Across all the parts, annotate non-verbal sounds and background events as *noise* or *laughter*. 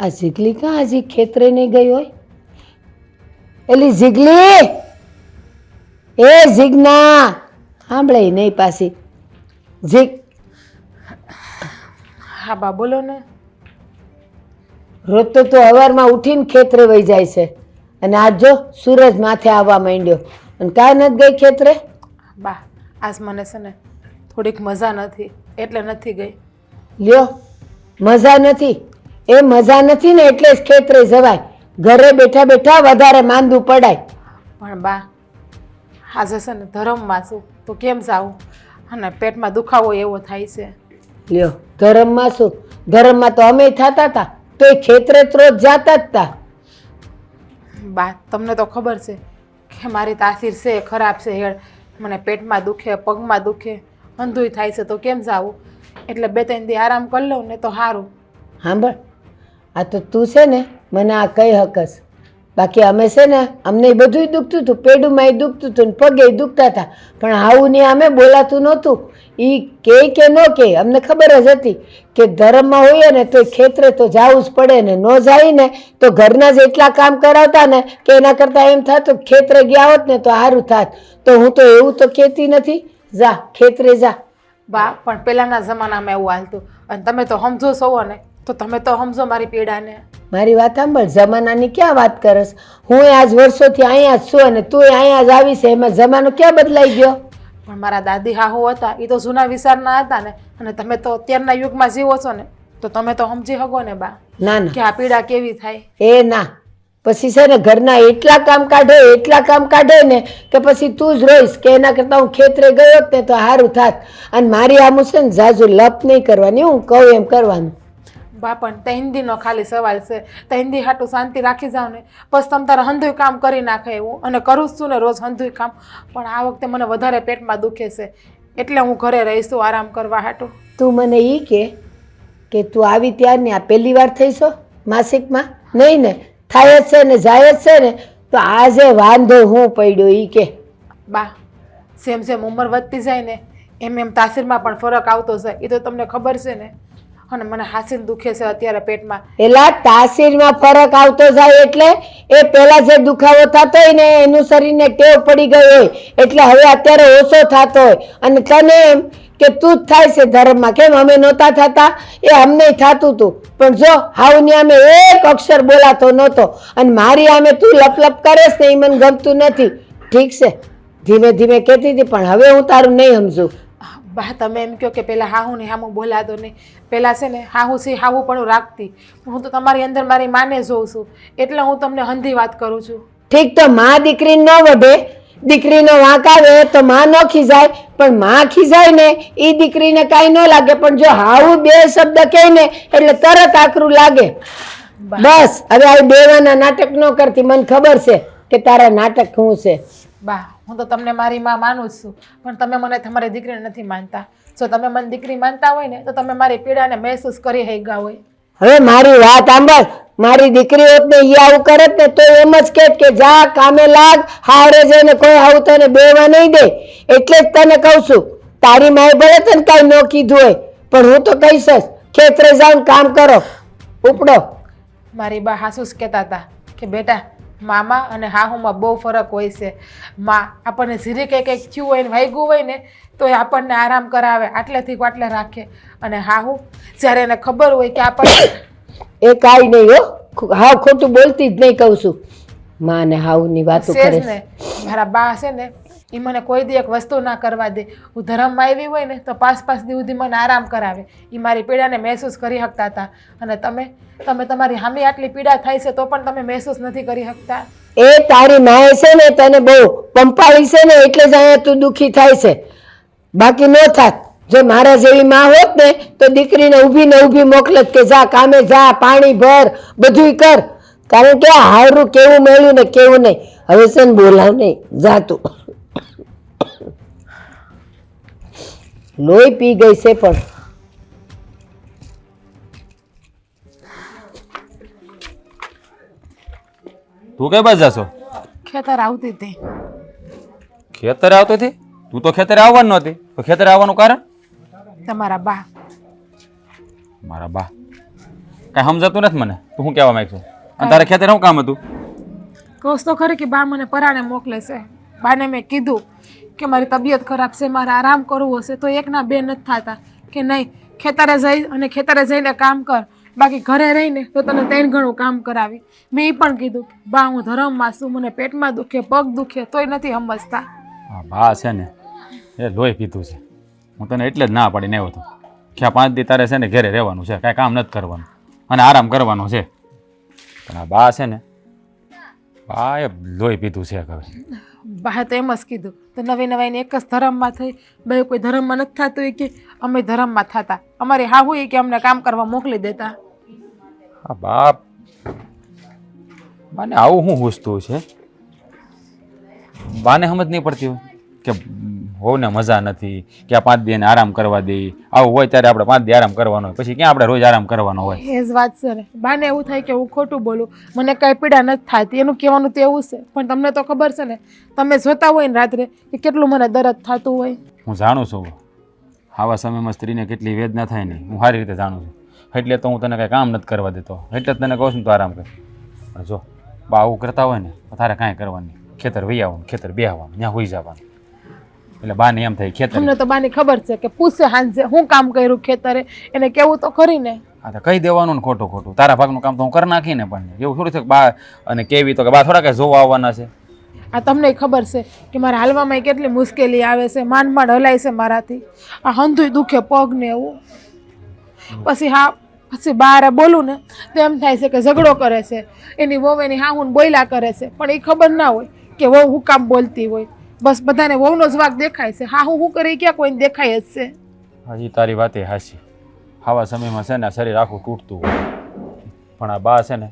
આ જીગલી કાં હજી ખેતરે નહીં ગઈ હોય? એલી જીગલી એ જીગના સાંભળે નહીં પાછી. ઝીગ હા બા બોલો ને. રોજ તો તું હવારમાં ઉઠીને ખેતરે વહી જાય છે. અને આજ જો સૂરજ માથે આવવા માંડ્યો. અને કાંઈ નથી ગઈ ખેતરે? બા આજ મને છે ને થોડીક મજા નથી એટલે નથી ગઈ. લ્યો મજા નથી. એ મજા નથી ને એટલે જ ખેતરે જવાય. ઘરે બેઠા બેઠા વધારે માંદું પડાય. પણ બા આજે છે ને ધર્મમાં છું તો કેમ જાવું અને પેટમાં દુખાવો એવો થાય છે. લ્યો ધર્મમાં શું? ધર્મમાં તો અમે થતા હતા તો એ ખેતરે તો રોજ જાતા જ હતા બા તમને તો ખબર છે કે મારી તાસીર છે ખરાબ છે હેળ. મને પેટમાં દુખે પગમાં દુખે અંધુય થાય છે તો કેમ જાવું એટલે બે ત્રણ દી આરામ કરી લઉં ને તો સારું સાંભળ આ તો તું છે ને, મને આ કઈ હકસ. બાકી અમે છે ને, અમને બધું દુખતું હતું. એ દુખતું હતું ને, પગે દુખતા હતા. પણ આવું ને અમે બોલાતું નહોતું. એ કે કે ન કે, અમને ખબર જ હતી કે ધર્મમાં હોઈએ ને તો ખેતરે તો જવું જ પડે ને. ન જાય ને, તો ઘરના જ એટલા કામ કરાવતા ને કે એના કરતાં એમ થતું ખેતરે ગયા હોત ને, તો સારું થાત. તો હું તો એવું તો કહેતી નથી. જા, ખેતરે જા. બા, પણ પહેલાંના જમાનામાં એવું હાલતું. અને તમે તો સમજો છો ને તો તમે તો સમજો મારી પીડાને. મારી વાત સાંભળ જમાનાની ક્યાં વાત કરસ? હું આજ વર્ષોથી અહીંયા જ છું અને તું અહીંયા જ આવી છે એમાં જમાનો ક્યાં બદલાઈ ગયો? પણ મારા દાદી હાહુ હતા એ તો જૂના વિચારના હતા ને અને તમે તો અત્યારના યુગમાં જીવો છો ને તો તમે તો સમજી શકો ને બા ના ના. કે આ પીડા કેવી થાય. એ ના. પછી છે ને ઘરના એટલા કામ કાઢે એટલા કામ કાઢે ને કે પછી તું જ રોઈશ કે એના કરતાં હું ખેતરે ગયો જ ને તો સારું થાત. અને મારી આમ છે ને જાજુ લપ નહીં કરવાની હું કહું એમ કરવાનું. બા પણ તહિંદીનો ખાલી સવાલ છે. તહિંદી હાટું શાંતિ રાખી જાવ ને પછી તમ તારે હંધુય કામ કરી નાખે એવું. અને કરું જ છું ને રોજ હંધુય કામ. પણ આ વખતે મને વધારે પેટમાં દુખે છે. એટલે હું ઘરે રહીશું આરામ કરવા હાટું. તું મને એ કે કે તું આવી ત્યારની આ પહેલી વાર થઈશો માસિકમાં? નહીં ને થાય જ છે ને જાય જ છે ને. તો આજે વાંધો હું પડ્યો એ કે. બા સેમ સેમ ઉંમર વધતી જાય ને એમ એમ તાસીરમાં પણ ફરક આવતો છે એ તો તમને ખબર છે ને. અને મને હાસીને દુખે છે અત્યારે પેટમાં. એલા, તાસીરમાં ફરક આવતો જાય એટલે એ પેલા જે દુખાવો થતો હોય ને, એનું શરીરને ટેવ પડી ગઈ હોય. એટલે હવે અત્યારે ઓછો થતો હોય. અને તને એમ કે તું જ થાય છે ધર્મમાં. કેમ? અમે નહોતા થતા. એ અમને થતું હતું પણ જો, હાઉની અમે એક અક્ષર બોલાતો નહોતો. અને મારી આમે તું લપલપ કરેશ ને એ મને ગમતું નથી. ઠીક છે. ધીમે ધીમે કહેતી હતી, પણ હવે હું તારું નહીં સમજું. બા તમે એમ કહો કે પહેલાં હાહુ ને હામું બોલાતો નહીં પહેલાં છે ને હાહુ છે હાહુ પણ રાખતી. હું તો તમારી અંદર મારી માને જોઉં છું. એટલે હું તમને હંધી વાત કરું છું. ઠીક તો માં દીકરી ન વધે દીકરીનો વાંક આવે તો માં ન ખીજાય પણ માં ખીજાય ને એ દીકરીને કાંઈ ન લાગે પણ જો હાવું બે શબ્દ કહે ને એટલે તરત આકરું લાગે. બસ હવે આ બેવાના નાટક ન કરતી મને ખબર છે કે તારા નાટક શું છે. બા હું તો તમને મારી માં માનું જ છું. પણ તમે મને તમારી દીકરીને નથી માનતા. જો તમે મને દીકરી માનતા હોય ને તો તમે મારી પીડાને મહેસૂસ કરી હૈગા હોય. હવે મારી વાત સાંભળ. મારી દીકરી હોત ને ઈ આવું કરે ને તો એમ જ કે કે જા કામે લાગ હારે જઈને કોઈ આવું તને બેવા નહીં દે. એટલે જ તને કહું છું તારી માએ ભલે તને કાંઈ ન કીધું હોય પણ હું તો કહીશ જ ખેતરે જાઉં કામ કરો. ઉપડો. મારી બા હાસુસ કહેતા હતા કે બેટા મામા અને હાહુમાં બહુ ફરક હોય છે. માં આપણને ઝીરી કંઈક કંઈક થયું હોય ને વાગ્યું હોય ને તો એ આપણને આરામ કરાવે આટલેથી આટલે રાખે. અને હાહુ જ્યારે એને ખબર હોય કે આપણને એ કાંઈ નહીં હો. હા હાવ ખોટું બોલતી જ નહીં કહું છું. માં અને હાઉની વાતો કરે છે. મારા બા છે ને એ મને કોઈ દી એક વસ્તુ ના કરવા દે. હું ધર્મમાં આવી હોય ને તો પાંચ પાંચ દી સુધી મને આરામ કરાવે. એ મારી પીડાને મહેસૂસ કરી શકતા હતા અને તમે તમે તમારી હામી આટલી પીડા થાય છે તો પણ તમે મહેસૂસ નથી કરી શકતા એ તારી માએ છે ને તને બહુ પંપાળી છે ને એટલે જ અહીંયા તું દુઃખી થાય છે. બાકી ન થાત. જો મારા જેવી માં હોત ને તો દીકરીને ઊભી ને ઊભી મોકલત કે જા, કામે જા, પાણી ભર, બધુંય કર. કારણ કે હારું કેવું મળ્યું ને કેવું નહીં. હવે છે ને બોલાવ નહીં. જા લોહી પી ગઈ છે પણ. તું કઈ બાજુ જાશો? ખેતર આવતી હતી. ખેતરે આવતો હતી? તું તો ખેતરે આવવાનું નહોતી. તો ખેતરે આવવાનું કારણ? તમારા બા. મારા બા. કાંઈ સમજાતું નથી મને. તું શું કહેવા માંગશું? અને તારે ખેતર શું કામ હતું? કહું તો ખરી કે બા મને પરાણે મોકલે છે. બાને મેં કીધું કે મારી તબિયત ખરાબ છે, મારે આરામ કરવું હશે તો એકના બે નથી થતા. કે નહીં, ખેતરે જઈ અને ખેતરે જઈને કામ કર. બાકી ઘરે રહીને તો તને ત્રણ ઘણું કામ કરાવી. મેં એ પણ કીધું બા, હું ધરમમાં છું, મને પેટમાં દુખે, પગ દુખે, તોય નથી સમજતા. બા છે ને, એ લોહી પીધું છે. હું તને એટલે જ ના પાડીને આવ્યો હતો. કે પાંચ દી તારે છે ને ઘરે રહેવાનું છે, કાંઈ કામ નથી કરવાનું. અને આરામ કરવાનો છે. પણ આ બા છે ને એ લોહી પીધું છે હવે. બા તો એમ જ કીધું તો નવી નવાઈને એક જ ધર્મમાં થઈ બે કોઈ ધર્મમાં નથી થતું એ કે અમે ધર્મમાં થતા. અમારે હા હોય કે અમને કામ કરવા મોકલી દેતા. હા બાપ બાને આવું શું હુસતું છે? બાને સમજ નહીં પડતી હોય કે હોવને મજા નથી કે આ પાંચ દી આરામ કરવા દે આવું હોય ત્યારે આપણે પાંચ દી આરામ કરવાનો હોય. પછી ક્યાં આપણે રોજ આરામ કરવાનો હોય? એ જ વાત ને બાને એવું થાય કે હું ખોટું બોલું મને કાંઈ પીડા નથી થતી. એનું કહેવાનું તો એવું છે પણ તમને તો ખબર છે ને તમે જોતા હોય ને રાત્રે કે કેટલું મને દરદ થતું હોય. હું જાણું છું. આવા સમયમાં સ્ત્રીને કેટલી વેદના થાય ને હું સારી રીતે જાણું છું. એટલે તો હું તને કાંઈ કામ નથી કરવા દેતો. એટલે જ તને કહું છું તો આરામ કર. પણ જો બા આવું કરતા હોય ને તારે કાંઈ કરવાનું ખેતર વહી આવવાનું ખેતર બેહવાનું ત્યાં હોઈ જવાનું. એટલે બાને એમ થાય ખેતર. તમને તો બાની ખબર છે કે પૂછે હાંજે હું કામ કર્યું ખેતરે? એને કેવું તો ખરી ને? હા તો કહી દેવાનું ને ખોટું ખોટું. તારા ભાગનું કામ તો હું કરી નાખીને પણ. એવું થોડું છે કે બા અને કેવી તો કે બા થોડા કાંઈ જોવા આવવાના છે. આ તમને ખબર છે કે મારા હાલવામાં કેટલી મુશ્કેલી આવે છે માંડ માંડ હલાય છે મારાથી. આ હંધુય દુખે પગ ને એવું. પછી હા પછી બહાર બોલું ને તો એમ થાય છે કે ઝઘડો કરે છે. એની વહુ એની હા હું બોયલા કરે છે. પણ એ ખબર ના હોય કે વહુ હું કામ બોલતી હોય. બસ બધાને વહુનો જ વાક દેખાય છે. હા, હું શું કરી ક્યાં કોઈને દેખાય જ છે? હજી તારી વાતે હાસી આવા સમયમાં છે ને શરીર આખું તૂટતું હોય. પણ આ બા છે ને,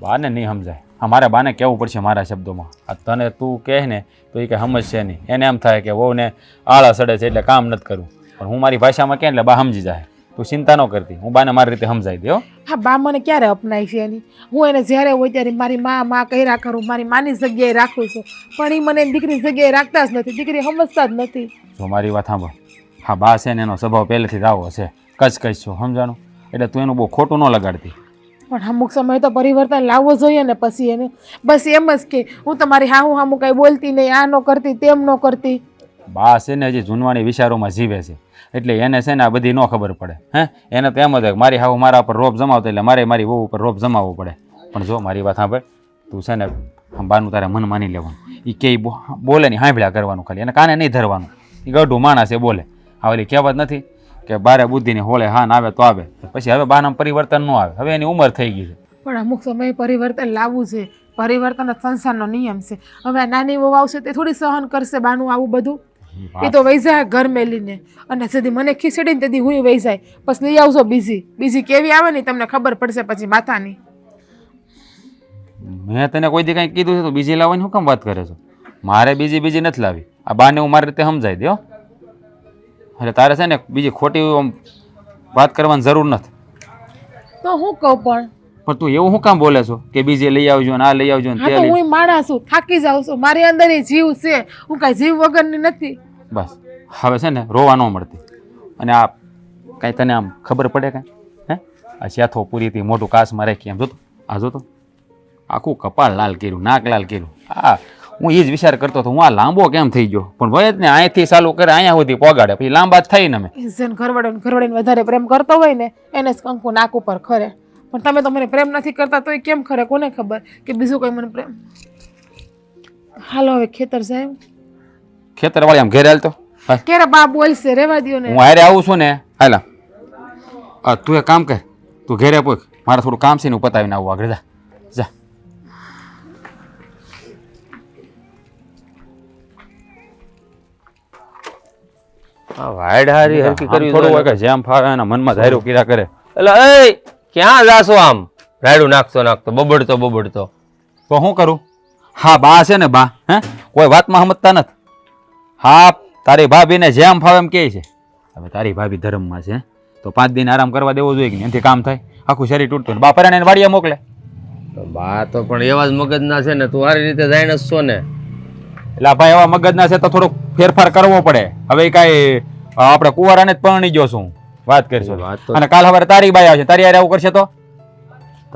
બાને નહીં સમજાય. હા, મારે બાને કહેવું પડશે મારા શબ્દોમાં. આ તને તું કહે ને, તો એ કંઈ સમજશે નહીં. એને એમ થાય કે વહુને આળા સડે છે એટલે કામ નથી કરવું. પણ હું મારી ભાષામાં કહે એટલે બા સમજી જાય? તું ચિંતા ન કરતી. હું બાને મારી રીતે સમજાવી દે હો. હા બા મને ક્યારે અપનાય છે એની? હું એને જ્યારે હોય ત્યારે મારી મા મા કર્યા કરું મારી માની જગ્યાએ રાખું છું. પણ એ મને દીકરી જગ્યાએ રાખતા જ નથી દીકરી સમજતા જ નથી. જો મારી વાત સાંભળ. હા બા છે ને એનો સ્વભાવ પહેલેથી જ આવો છે. કચ કચ છો સમજાણું? એટલે તું એનું બહુ ખોટું ન લગાડતી. પણ અમુક સમય તો પરિવર્તન લાવવો જોઈએ ને પછી એને. બસ એમ જ કે હું તમારી હા હું હામું કાંઈ બોલતી નહીં આ ન કરતી તેમ ન કરતી. બા છે ને હજી જૂનવાણી વિચારોમાં જીવે છે. એટલે એને છે ને આ બધી ન ખબર પડે. હે? એને તો એમ જ મારી હાવ મારા પર રોપ જમાવતો એટલે મારે મારી વહુ ઉપર રોપ જમાવવો પડે. પણ જો મારી વાત સાંભળ, તું છે ને બાનું તારે મન માની લેવાનું. એ કે બોલે નહીં હાંભળ્યા કરવાનું ખાલી. એને કાને નહીં ધરવાનું. એ ગઢું માણસ એ બોલે. આ ઓલી કહેવત નથી કે બારે બુદ્ધિની હોળે હાન આવે તો આવે. પછી હવે બાનામ પરિવર્તન ન આવે. હવે એની ઉંમર થઈ ગઈ છે. પણ અમુક સમયે પરિવર્તન લાવવું છે. પરિવર્તન સંસારનો નિયમ છે. હવે નાની વહુ આવશે તે થોડી સહન કરશે બાનું આવું બધું. એ તો વહી જાય ઘર મેલીને. અને સુધી મને ખીચડીને તેથી હું વહી જાય. પછી લઈ આવજો બીજી. બીજી કેવી આવે ને તમને ખબર પડશે પછી માથાની. મેં તને કોઈ દી કંઈ કીધું છે તો બીજી લાવવાની હું કેમ વાત કરે છો? મારે બીજી બીજી નથી લાવી. આ બાને હું મારી રીતે સમજાવી દો એટલે તારે છે ને બીજી ખોટી આમ વાત કરવાની જરૂર નથી. તો હું કહું પણ. પણ તું એવું શું કામ બોલે છો? કે બીજી લઈ આવજો ને આ લઈ આવજો ને તે હું માણસ છું. થાકી જાઉં છું. મારી અંદર એ જીવ છે. હું કાંઈ જીવ વગરની નથી. બસ. હવે છે ને રોવા ન મળતી. અને આ કાંઈ તને આમ ખબર પડે કાંઈ? હે? આ શ્યાથો પૂરીથી મોટું કાચમાં રાખી આમ જોતો. આ જોતો. આખું કપાળ લાલ કર્યું, નાક લાલ કર્યું. આ, હું એ જ વિચાર કરતો હતો, હું આ લાંબો કેમ થઈ ગયો? પણ ભાઈ જ ને અહીંથી ચાલુ કરે, અહીંયા સુધી પોગાડે. પછી લાંબા થઈ ને અમે. જેને ઘરવાળો ઘરવાળીને વધારે પ્રેમ કરતો હોય ને, એને કંકુ નાક ઉપર ખરે. પણ તમે તો મને પ્રેમ નથી કરતા, તોય કેમ ખરે? કોને ખબર કે બીજું કોઈ મને પ્રેમ? હાલો હવે ખેતર સાહેબ ખેતરવાળી આમ ઘેરે હાલતો હા. બા બોલશે રેવા દો ને. હું હારે આવું છું ને હાલા આ તું એક કામ કર તું ઘેરે પોક મારે થોડું કામ છે ને હું પતાવીને આવું આગળ જા. જા. આ વાડ હારી હરકી કરવી થોડું હોય કે જેમ ફાવે એના મનમાં ધાર્યું કર્યા કરે. એટલે એ ક્યાં જાશો આમ? રાયડું નાખતો નાખતો બબડતો બબડતો. તો શું કરું? હા બા છે ને બા. હે? કોઈ વાતમાં સમજતા નથી. હા તારી ભાભીને જેમ ફાવે એમ કહે છે. હવે તારી ભાભી ધર્મમાં છે તો પાંચ દિન આરામ કરવા દેવો જોઈએ કે? એનાથી કામ થાય. આખું શરીર તૂટતું બા પરાણે વાડીએ મોકલે. તો બા તો પણ એવા જ મગજના છે ને તું સારી રીતે જાણે જ છો ને. એટલે ભાઈ એવા મગજના છે તો થોડોક ફેરફાર કરવો પડે. હવે કાંઈ આપણે કુંવારાને જ પરણી ગયો છું વાત કરીશું. અને કાલ હવે તારી બાઈ આવશે. તારી હારે આવું કરશે તો?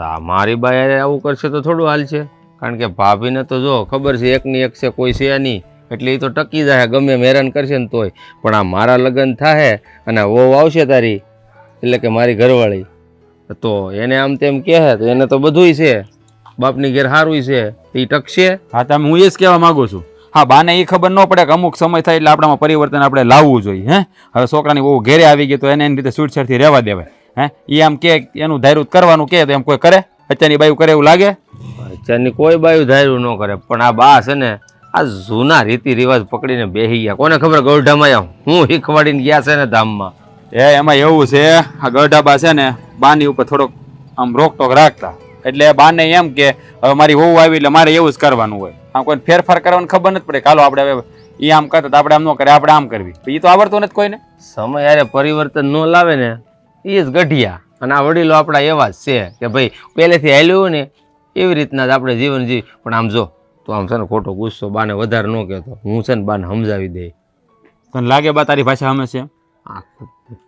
તા મારી બાઈ આવું કરશે તો થોડું હાલ છે. કારણ કે ભાભીને તો જો ખબર છે એકની એક છે કોઈ છે નહીં. એટલે એ તો ટકી જાય ગમે હેરાન કરશે ને તોય. પણ આ મારા લગ્ન થાય અને વહુ આવશે તારી એટલે કે મારી ઘરવાળી. તો એને આમ તેમ કહે તો એને તો બધુંય છે. બાપની ઘેર સારું છે એ ટકશે. હા તમે હું એ જ કહેવા માગું છું. હા બાને એ ખબર ન પડે કે અમુક સમય થાય એટલે આપણામાં પરિવર્તન આપણે લાવવું જોઈએ હે? હવે છોકરાની બહુ ઘેરે આવી ગઈ તો એને એની રીતે છૂટછાટથી રહેવા દેવાય હે? એ આમ કે એનું ધાર્યું કરવાનું કે તો એમ કોઈ કરે? અત્યારની બાયું કરે એવું લાગે? અત્યારની કોઈ બાયું ધાર્યું ન કરે પણ આ બા છે ને આ જૂના રીતિ રિવાજ પકડીને બેસી ગયા. કોને ખબર ગરઢામાં હું શીખવાડીને ગયા છે ને ધામમાં. એ એમાં એવું છે આ ગઢાબા છે ને બાની ઉપર થોડોક આમ રોકટોક રાખતા. એટલે બાને એમ કે હવે મારી વહુ આવી એટલે મારે એવું જ કરવાનું હોય. આમ કોઈ ફેરફાર કરવાની ખબર નથી પડે. કાલો આપણે હવે એ આમ કરતા તો આપણે આમ ન કરે આપણે આમ કરવી. એ તો આવડતું નથી કોઈને. સમય યારે પરિવર્તન ન લાવે ને એ જ ગઢિયા. અને આ વડીલો આપણા એવા જ છે કે ભાઈ પહેલેથી હાલ્યું ને એવી રીતના જ આપણે જીવન જીવ. પણ આમ જો તો આમ છે ને ખોટો ગુસ્સો બાને વધારે ન કહેતો. હું છે ને બાને સમજાવી દે. તને લાગે બા તારી ભાષા અમે છે?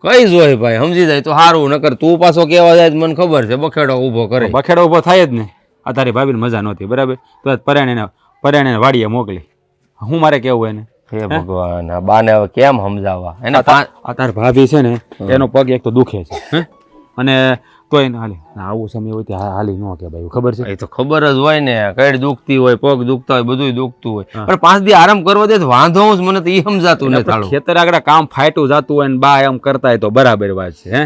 કઈ જોય ભાઈ સમજી જાય તો સારું નકર તું પાછો કેવા જાય મને ખબર છે બખેડો ઊભો કરે. બખેડો ઊભો થાય જ ને. આ તારી ભાભીને મજા નહોતી બરાબર? તો આજ પરાણીને પરાણીને વાડીએ મોકલી. હું મારે કેવું એને? હે ભગવાન આ બાને હવે કેમ સમજાવવા? એના આ તાર ભાભી છે ને એનો પગ એક તો દુખે છે હે? અને તોય એને હાલે. આવું સમય હોય ત્યાં હાલી ન કે ભાઈ ખબર છે? એ તો ખબર જ હોય ને કઈ દુખતી હોય પગ દુખતા હોય બધું દુખતું હોય. પણ પાંચ દી આરામ કરવા દે વાંધો જ મને તો એ સમજાતું નથી થાળું ખેતર આગળ કામ ફાટું જાતું હોય ને બા એમ કરતા હોય તો બરાબર વાત છે હે?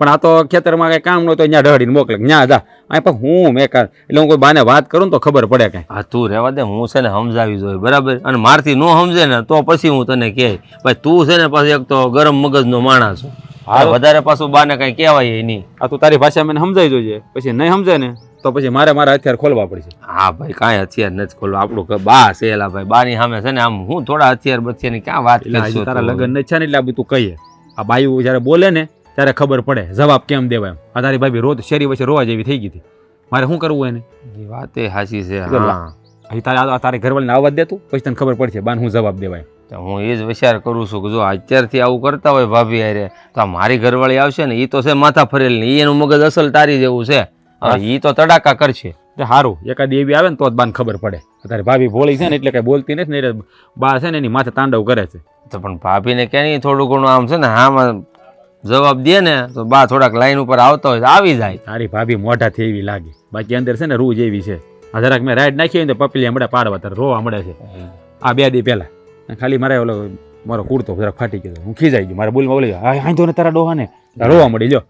પણ આ તો ખેતરમાં કઈ કામ નહોતું ત્યાં ઢળીને મોકલે ત્યાં જા. અહીં પણ હું મેં કા એટલે હું કોઈ બાને વાત કરું ને તો ખબર પડે કઈ. હા તું રહેવા દે હું છે ને સમજાવી જોઈએ બરાબર? અને મારથી ન સમજે ને તો પછી હું તને કહે ભાઈ તું છે ને પછી એક તો ગરમ મગજનો માણસ છું હારું. વધારે પાછું બાને કઈ કહેવાય નહીં. આ તું તારી ભાષા મને સમજાઈ જોઈએ પછી નહીં સમજે ને તો પછી મારે મારા હથિયાર ખોલવા પડશે. હા ભાઈ કાંઈ હથિયાર નથી ખોલવા. આપણું બા સેલા ભાઈ. બાની સામે છે ને આમ હું થોડા હથિયાર બથિયારની ક્યાં વાત કરીશું તારા? લગ્ન નથી છે ને એટલે આ બધું કહીએ. આ બાયું જ્યારે બોલે ને ત્યારે ખબર પડે. જવાબ કેમ દેવાય એમ. આ તારી ભાભી રોજ શેરી વચ્ચે રોવા જેવી થઈ ગઈ હતી. મારે શું કરવું એને? એ વાતે સાચી છે બોલો. હા. તારે તારી ઘરવાળીને આવવા દે તું. પછી તને ખબર પડશે બાન હું જવાબ દેવાય તો હું એ જ વિચાર કરું છું કે જો અત્યારથી આવું કરતા હોય ભાભી હારે તો આ મારી ઘરવાળી આવશે ને એ તો છે માથા ફરેલ ને એનું મગજ અસલ તારી જેવું છે. એ તો તડાકા કરશે. સારું એકાદ એવી આવે ને તો જ બાન ખબર પડે. અત્યારે ભાભી ભોળી છે ને એટલે કઈ બોલતી નથી ને બા છે ને એની માથે તાંડવ કરે છે. તો પણ ભાભીને ક્યાં નહીં થોડું ઘણું આમ છે ને હામાં જવાબ દે ને તો બા થોડાક લાઈન ઉપર આવતા હોય આવી જાય. તારી ભાભી મોઢાથી એવી લાગે. બાકી અંદર છે ને રૂ જેવી છે. આ જરાક મેં રાઈડ નાખી હોય ને પપલી મળે પાડવા તારે રોવા મળે છે. આ બે દી પહેલા. ખાલી મારે ઓલો મારો કુર્તો જરાક ફાટી ગયો હું ખીજાઈ ગયો. મારે બોલમાં બોલી હા હાંધો ને તારા ડોહા ને રોવા મળી જો.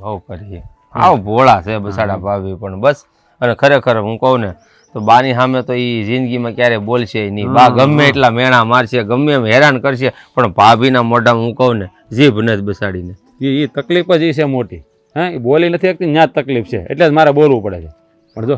બહુ કરીએ આવ ભોળા છે બસાડા ભાભી પણ બસ. અને ખરેખર હું કહું ને તો બાની સામે તો એ જિંદગીમાં ક્યારે બોલશે નહીં. બા ગમે એટલા મેણા મારશે ગમે એમ હેરાન કરશે પણ ભાભીના મોઢામાં હું કહું ને જીભ નથી બસાડીને. એ એ તકલીફ જ એ છે મોટી. હા એ બોલી નથી શકતી ત્યાં જ તકલીફ છે. એટલે જ મારે બોલવું પડે છે. પણ જો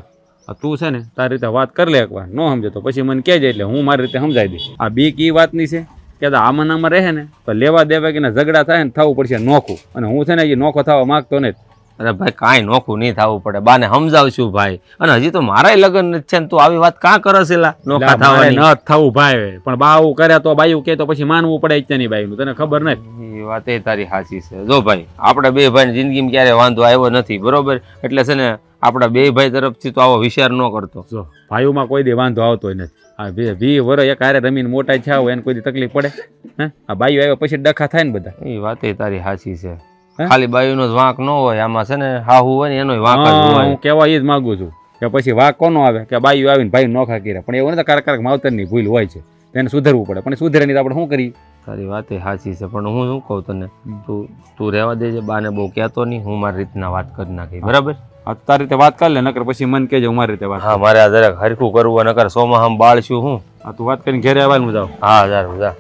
તું છે ને, તારી રીતે વાત કરી લે એકવાર, ન સમજે તો પછી મને કહેજે એટલે હું મારી રીતે સમજાવી દઈશ. આ બીક એ વાતની છે કે આમાં ને આમાં રહે ને, તો લેવા દેવા કે ઝઘડા થાય ને થવું પડશે નોખું. અને હું છે ને એ નોખો થવા માંગતો નથી. અરે ભાઈ કાંઈ નોખું નહીં થવું પડે. બાને સમજાવશું ભાઈ. અને હજી તો મારાય લગ્ન નથી છે ને તું આવી વાત કાં કરે છે નોખા થવાની. ન થવું ભાઈ પણ બા આવું કરે તો બાયું કે તો પછી માનવું પડે અત્યારની બાઈનું. તને ખબર નથી. એ વાત એ તારી સાચી છે. જો ભાઈ આપણે બે ભાઈ જિંદગીમાં ક્યારે વાંધો આવ્યો નથી બરોબર? એટલે છે ને આપણા બે ભાઈ તરફથી તો આવો વિચાર ન કરતો. જો ભાઈઓમાં કોઈ દી વાંધો આવતો નથી. આ બે વી વર એક હારે રમીને મોટા છાવ એને કોઈ તકલીફ પડે? હે? આ બાઈઓ આવ્યા પછી ડખા થાય ને બધા. એ વાત એ તારી સાચી છે? ખાલી બાયુનો જ વાંક ન હોય આમાં છે ને હાહુ હોય ને એનો વાંક જ હોય. હું કહેવા એ જ માગું છું કે પછી વાંક કોનો આવે? કે બાઈઓ આવીને ભાઈ નોખા કર્યા પણ એવું નથી કારક કારક માવતરની ભૂલ હોય છે. તેને સુધરવું પડે. પણ સુધરે નહીં તો આપણે શું કરીએ? તારી વાત એ સાચી છે પણ હું શું કહું તને? તું તું રહેવા દેજે બાને બહુ કહેતો નહીં હું મારી રીતના વાત કરી નાખી બરાબર? આ તારી રીતે વાત કરી લે નકર પછી મન કહેજે હું મારી રીતે વાત હા મારે આ જરાક હરખું કરવું નકર સોમાં હમ બાળ છું હું આ તું વાત કરીને ઘેરે આવવાનું જાઉં. હા જાર જા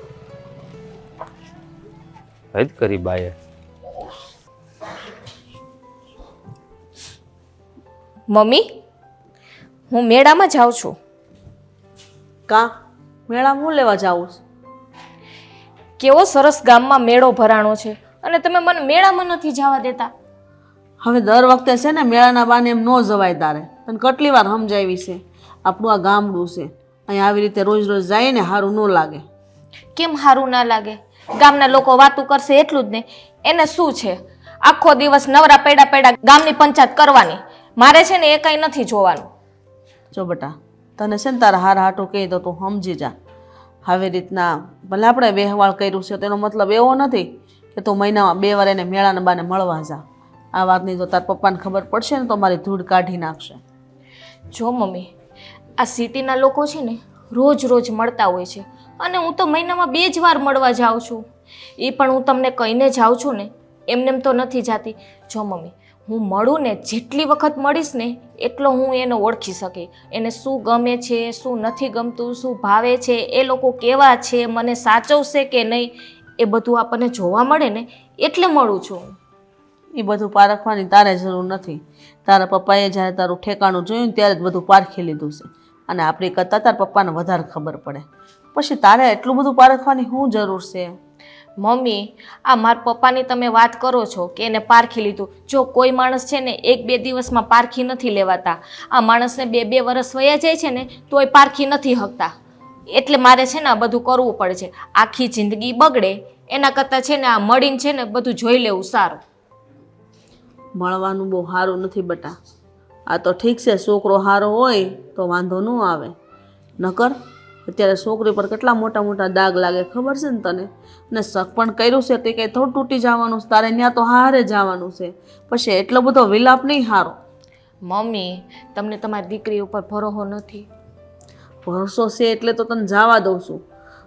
જ કરી બાએ મમ્મી હું મેળામાં જાઉં છું. કા? મેળા હું લેવા જાઉં છું? કેવો સરસ ગામમાં મેળો ભરાણો છે અને તમે મને મેળામાં નથી જવા દેતા. હવે દર વખતે છે ને મેળાના બાને એમ ન જવાય તારે. તને કેટલી વાર સમજાવી છે? આપણું આ ગામડું છે. અહીં આવી રીતે રોજ રોજ જાય ને સારું ન લાગે. કેમ સારું ના લાગે? ગામના લોકો વાતું કરશે એટલું જ નહીં એને શું છે? આખો દિવસ નવરા પેડા પેડા ગામની પંચાયત કરવાની. મારે છે ને એ કાંઈ નથી જોવાનું. જો બેટા તને છે ને તારા હાર હાટો કહી દો તું સમજી જા. આવી રીતના ભલે આપણે વ્યવહાર કર્યું છે તેનો મતલબ એવો નથી કે તું મહિનામાં બે વાર એને મેળાને બાને મળવા જા. આ વાતની જો તાર પપ્પાને ખબર પડશે ને તો મારી ધૂળ કાઢી નાખશે. જો મમ્મી આ સિટીના લોકો છે ને રોજ રોજ મળતા હોય છે અને હું તો મહિનામાં બે જ વાર મળવા જાઉં છું. એ પણ હું તમને કહીને જાઉં છું ને એમનેમ તો નથી જાતી. જો મમ્મી હું મળું ને જેટલી વખત મળીશ ને એટલો હું એને ઓળખી શકી. એને શું ગમે છે, શું નથી ગમતું, શું ભાવે છે, એ લોકો કેવા છે, મને સાચવશે કે નહીં, એ બધું આપણને જોવા મળે ને એટલે મળું છું. એ બધું પારખવાની તારે જરૂર નથી. તારા પપ્પાએ જ્યારે તારું ઠેકાણું જોયું ત્યારે જ બધું પારખી લીધું છે. અને આપણી કરતાં તારા પપ્પાને વધારે ખબર પડે. પછી તારે એટલું બધું પારખવાની શું જરૂર છે? મમ્મી, આ મારા પપ્પાની તમે વાત કરો છો કે એને પારખી લીધું. જો કોઈ માણસ છે ને એક બે દિવસમાં પારખી નથી લેવાતા. આ માણસને બે બે વર્ષ વયા જાય છે ને તોય પારખી નથી હકતા. એટલે મારે છે ને આ બધું કરવું પડે છે આખી જિંદગી બગડે. એના કરતાં છે ને આ મળીને છે ને બધું જોઈ લેવું સારું. મળવાનું બહુ સારું નથી બટા. આ તો ઠીક છે, છોકરો સારો હોય તો વાંધો ન આવે. નકર અત્યારે છોકરી પર કેટલા મોટા મોટા દાગ લાગે ખબર છે ને તને? ને શક પણ કર્યું છે તે કંઈ થોડું તૂટી જવાનું છે તારે ત્યાં તો હારે જવાનું છે. પછી એટલો બધો વિલાપ નહીં સારો મમ્મી તમને તમારી દીકરી ઉપર ભરોસો નથી. ભરોસો છે એટલે તો તને જવા દઉં છું.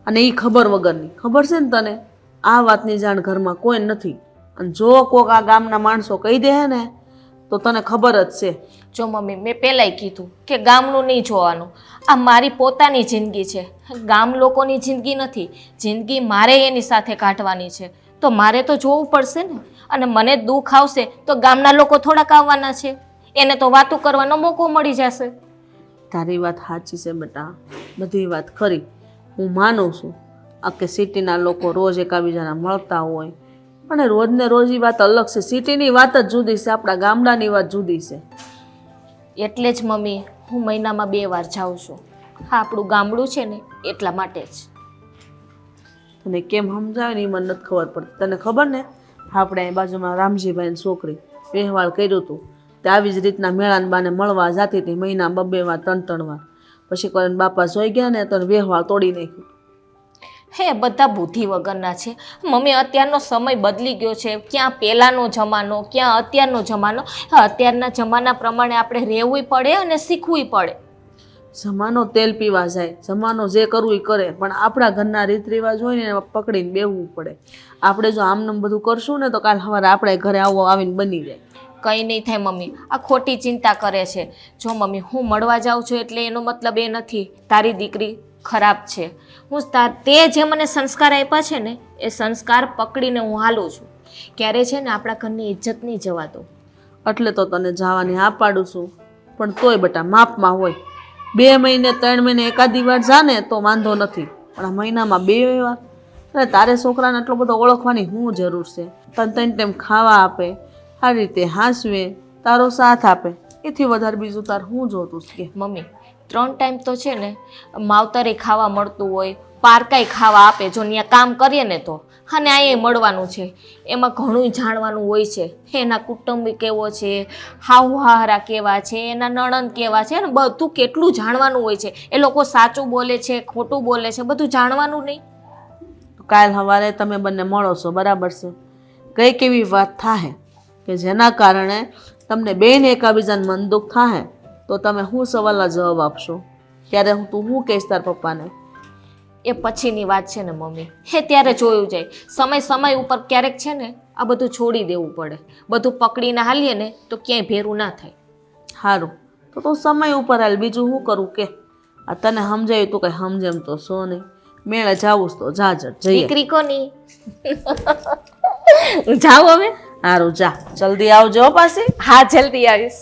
અને એ ખબર વગરની. ખબર છે ને તને? આ વાતની જાણ ઘરમાં કોઈ નથી. અને જો કોક આ ગામના માણસો કહી દે હે ને તો તને ખબર જ છે. જો મમ્મી મેં પહેલાંય કીધું કે ગામનું નહીં જોવાનું. આ મારી પોતાની જિંદગી છે. ગામ લોકોની જિંદગી નથી. જિંદગી મારે એની સાથે કાઢવાની છે. તો મારે તો જોવું પડશે ને. અને મને દુઃખ આવશે તો ગામના લોકો થોડાક આવવાના છે. એને તો વાતું કરવાનો મોકો મળી જશે. તારી વાત સાચી છે બેટા. બધી વાત ખરી. હું માનું છું આ કે સિટીના લોકો રોજ એકાબીજાના મળતા હોય. અને રોજને રોજ એ વાત અલગ છે. સિટીની વાત જ જુદી છે આપણા ગામડાની વાત જુદી છે. એટલે જ મમ્મી હું મહિનામાં બે વાર જાઉં છું. હા આપણું ગામડું છે ને એટલા માટે જ. તને કેમ સમજાવે ને એ મને નથી ખબર પડતી. તને ખબર ને? આપણે અહીં બાજુમાં રામજીભાઈની છોકરી વ્યવહાર કર્યું હતું તે આવી જ રીતના મેળાને બાને મળવા જાતી હતી મહિના બબ્બે વાર ત્રણ ત્રણ વાર. પછી કોઈ બાપા જોઈ ગયા ને તો વ્યવહાર તોડી નાખ્યું. હે બધા બુદ્ધિ વગરના છે. મમ્મી અત્યારનો સમય બદલી ગયો છે. ક્યાં પહેલાંનો જમાનો ક્યાં અત્યારનો જમાનો? અત્યારના જમાના પ્રમાણે આપણે રહેવું પડે અને શીખવું પડે. જમાનો તેલ પીવા જાય જમાનો જે કરવું એ કરે પણ આપણા ઘરના રીત રિવાજ હોય ને એમાં પકડીને બેહવું પડે. આપણે જો આમનામ બધું કરશું ને તો કાલ સવારે આપણે ઘરે આવો આવીને બની જાય. કંઈ નહીં થાય મમ્મી. આ ખોટી ચિંતા કરે છે. જો મમ્મી હું મળવા જાઉં છું એટલે એનો મતલબ એ નથી. તારી દીકરી ખરાબ છે. હું તાર તે જે મને સંસ્કાર આપ્યા છે ને એ સંસ્કાર પકડીને હું હાલું છું. ક્યારે છે ને આપણા ઘરની ઇજ્જત નહીં જવા દો એટલે તો તને જવાની હા પાડું છું. પણ તોય બટા માપમાં હોય. બે મહિને ત્રણ મહિને એકાદી વાર જાને તો વાંધો નથી. પણ આ મહિનામાં બે વાર? અરે તારે છોકરાને આટલો બધો ઓળખવાની શું જરૂર છે? તને તેમ તેમ ખાવા આપે આ રીતે હાંસવે તારો સાથ આપે. એથી વધારે બીજું તાર હું જોતું કે? મમ્મી ત્રણ ટાઈમ તો છે ને, માવતરે ખાવા મળતું હોય પારકાય ખાવા આપે, જો ત્યાં કામ કરીએ ને તો. અને અહીંયા મળવાનું છે. એમાં ઘણું જાણવાનું હોય છે. એના કુટુંબ કેવો છે હાહુ હાહરા કેવા છે, એના નણંદ કેવા છે ને બધું કેટલું જાણવાનું હોય છે. એ લોકો સાચું બોલે છે, ખોટું બોલે છે, બધું જાણવાનું નહીં. કાલ સવારે તમે બંને મળો છો, બરાબર છે? કઈ કેવી વાત થાય કે જેના કારણે તમને બેન એકાબીજાને મન દુઃખ થાય તો તમે શું સવાલના જવાબ આપશો? ત્યારે હું તું શું કહીશ તાર પપ્પાને? એ પછીની વાત છે ને મમ્મી. હે ત્યારે જોયું જાય. સમય સમય ઉપર ક્યારેક છે ને આ બધું છોડી દેવું પડે. બધું પકડીને હાલીએ ને તો ક્યાંય ભેરું ના થાય. સારું તો તું સમય ઉપર હાલ. બીજું શું કરું કે? આ તને સમજાયું તું કંઈ સમજેમ તો શો નહીં. મેળે જાવું તો જા જટ જઈએ. દીકરી કોની? *laughs* જાઓ હવે? સારું જા. જલ્દી આવજો પાસે હા જલ્દી આવીશ.